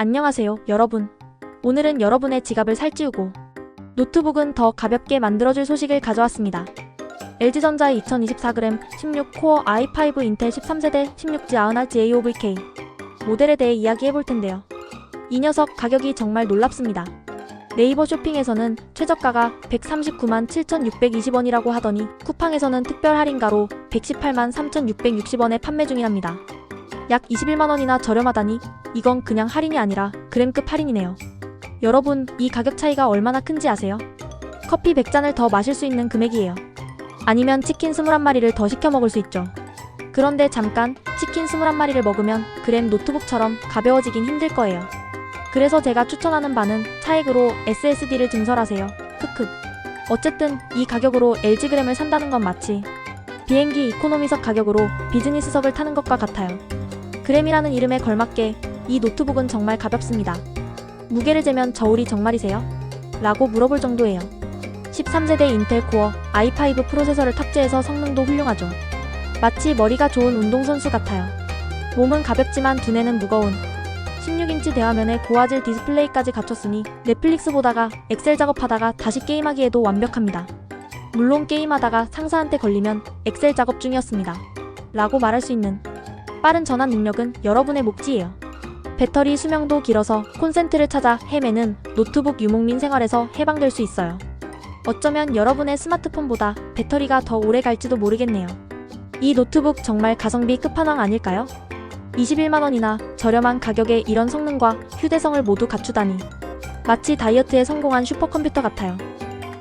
안녕하세요, 여러분. 오늘은 여러분의 지갑을 살찌우고 노트북은 더 가볍게 만들어줄 소식을 가져왔습니다. LG전자의 2024g 16코어 i5 인텔 13세대 16G 90Hz AOVK 모델에 대해 이야기해볼 텐데요. 이 녀석 가격이 정말 놀랍습니다. 네이버 쇼핑에서는 최저가가 139만 7,620원이라고 하더니 쿠팡에서는 특별 할인가로 118만 3,660원에 판매 중이랍니다. 약 21만 원이나 저렴하다니 이건 그냥 할인이 아니라 그램급 할인이네요. 여러분, 이 가격 차이가 얼마나 큰지 아세요? 커피 100잔을 더 마실 수 있는 금액이에요. 아니면 치킨 21마리를 더 시켜 먹을 수 있죠. 그런데 잠깐 치킨 21마리를 먹으면 그램 노트북처럼 가벼워지긴 힘들 거예요. 그래서 제가 추천하는 바는 차액으로 SSD를 증설하세요. 크크. 어쨌든 이 가격으로 LG그램을 산다는 건 마치 비행기 이코노미석 가격으로 비즈니스석을 타는 것과 같아요. 그램이라는 이름에 걸맞게 이 노트북은 정말 가볍습니다. 무게를 재면 저울이 정말이세요? 라고 물어볼 정도예요. 13세대 인텔 코어 i5 프로세서를 탑재해서 성능도 훌륭하죠. 마치 머리가 좋은 운동선수 같아요. 몸은 가볍지만 두뇌는 무거운 16인치 대화면에 고화질 디스플레이까지 갖췄으니 넷플릭스 보다가 엑셀 작업하다가 다시 게임하기에도 완벽합니다. 물론 게임하다가 상사한테 걸리면 엑셀 작업 중이었습니다. 라고 말할 수 있는 빠른 전환 능력은 여러분의 몫이에요. 배터리 수명도 길어서 콘센트를 찾아 헤매는 노트북 유목민 생활에서 해방될 수 있어요. 어쩌면 여러분의 스마트폰보다 배터리가 더 오래 갈지도 모르겠네요. 이 노트북 정말 가성비 끝판왕 아닐까요? 21만원이나 저렴한 가격에 이런 성능과 휴대성을 모두 갖추다니. 마치 다이어트에 성공한 슈퍼컴퓨터 같아요.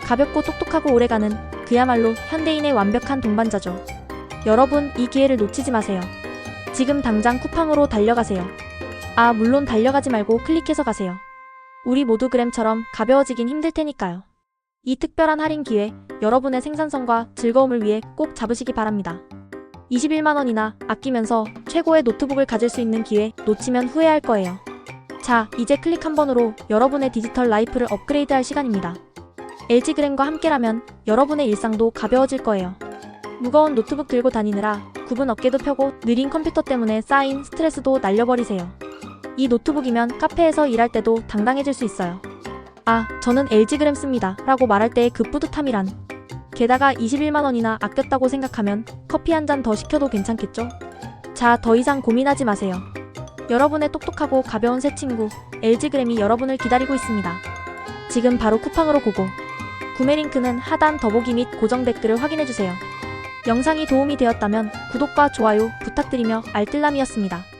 가볍고 똑똑하고 오래가는 그야말로 현대인의 완벽한 동반자죠. 여러분, 이 기회를 놓치지 마세요. 지금 당장 쿠팡으로 달려가세요. 아, 물론 달려가지 말고 클릭해서 가세요. 우리 모두 그램처럼 가벼워지긴 힘들 테니까요. 이 특별한 할인 기회, 여러분의 생산성과 즐거움을 위해 꼭 잡으시기 바랍니다. 21만원이나 아끼면서 최고의 노트북을 가질 수 있는 기회 놓치면 후회할 거예요. 자, 이제 클릭 한 번으로 여러분의 디지털 라이프를 업그레이드 할 시간입니다. LG 그램과 함께라면 여러분의 일상도 가벼워질 거예요. 무거운 노트북 들고 다니느라 굽은 어깨도 펴고 느린 컴퓨터 때문에 쌓인 스트레스도 날려버리세요. 이 노트북이면 카페에서 일할 때도 당당해질 수 있어요. 아, 저는 LG 그램 씁니다. 라고 말할 때의 그 뿌듯함이란. 게다가 21만원이나 아꼈다고 생각하면 커피 한 잔 더 시켜도 괜찮겠죠? 자, 더 이상 고민하지 마세요. 여러분의 똑똑하고 가벼운 새 친구, LG 그램이 여러분을 기다리고 있습니다. 지금 바로 쿠팡으로 고고. 구매 링크는 하단 더보기 및 고정 댓글을 확인해주세요. 영상이 도움이 되었다면 구독과 좋아요 부탁드리며 알뜰남이었습니다.